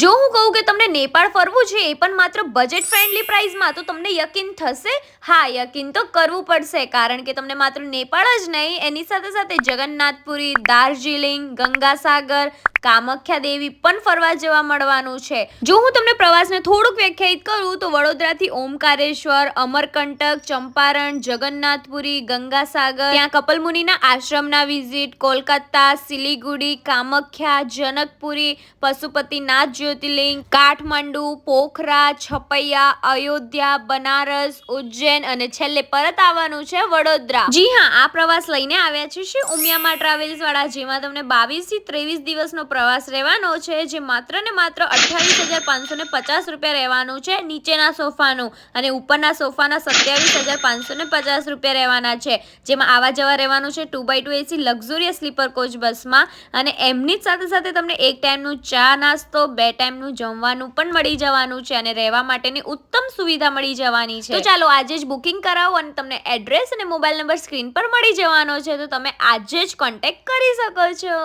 જો હું કહું કે તમને નેપાળ ફરવું છે, એ પણ માત્ર બજેટ ફ્રેન્ડલી પ્રાઇસમાં તો તમને યકીન થશે? હા, યકીન તો કરવું પડશે, કારણ કે તમને માત્ર નેપાળ જ નહીં, એની સાથે સાથે જગન્નાથપુરી, દાર્જિલિંગ, ગંગાસાગર કામાખ્યા દેવી પણ ફરવા જવા મળવાનું છે. જો હું તમને પ્રવાસને થોડુંક વ્યાખ્યાયિત કરું, તો વડોદરાથી ઓમકારેશ્વર, અમરકંટક, ચંપારણ, જગન્નાથપુરી, ગંગાસાગર, ત્યાં કપલમુનિના આશ્રમના વિઝિટ, કોલકાતા, સિલિગુડી, કામાખ્યા, જનકપુરી, પશુપતિનાથ જ્યોતિર્લિંગ, કાઠમંડુ, પોખરા, છપૈયા, અયોધ્યા, બનારસ, ઉજ્જૈન અને છેલ્લે પરત આવવાનું છે વડોદરા. જી હા, આ પ્રવાસ લઈને આવ્યા છે શ્રી ઉમિયામાં ટ્રાવેલ્સ વાળા જેમાં તમને બાવીસથી ત્રેવીસ દિવસનો પ્રવાસ રહેવાનો છે, જે માત્ર ને માત્ર અઠ્યાવીસ હજાર પાંચસો ને પચાસ રૂપિયા રહેવાનું છે, નીચેના સોફાનું. અને ઉપરના સોફાના સત્યાવીસ હજાર પાંચસો ને પચાસ રૂપિયા રહેવાના છે. જેમાં આવા જવા રહેવાનું છે two by two AC luxurious sleeper coach બસમાં અને એમની જ સાથે સાથે તમને એક ટાઈમનું ચા નાસ્તો, બે ટાઈમનું જમવાનું પણ મળી જવાનું છે અને રહેવા માટેની ઉત્તમ સુવિધા મળી જવાની છે. તો ચાલો આજે જ બુકિંગ કરાવો અને તમને એડ્રેસ અને મોબાઈલ નંબર સ્ક્રીન પર મળી જવાનો છે. તો તમે આજે જ કોન્ટેક્ટ કરી શકો છો.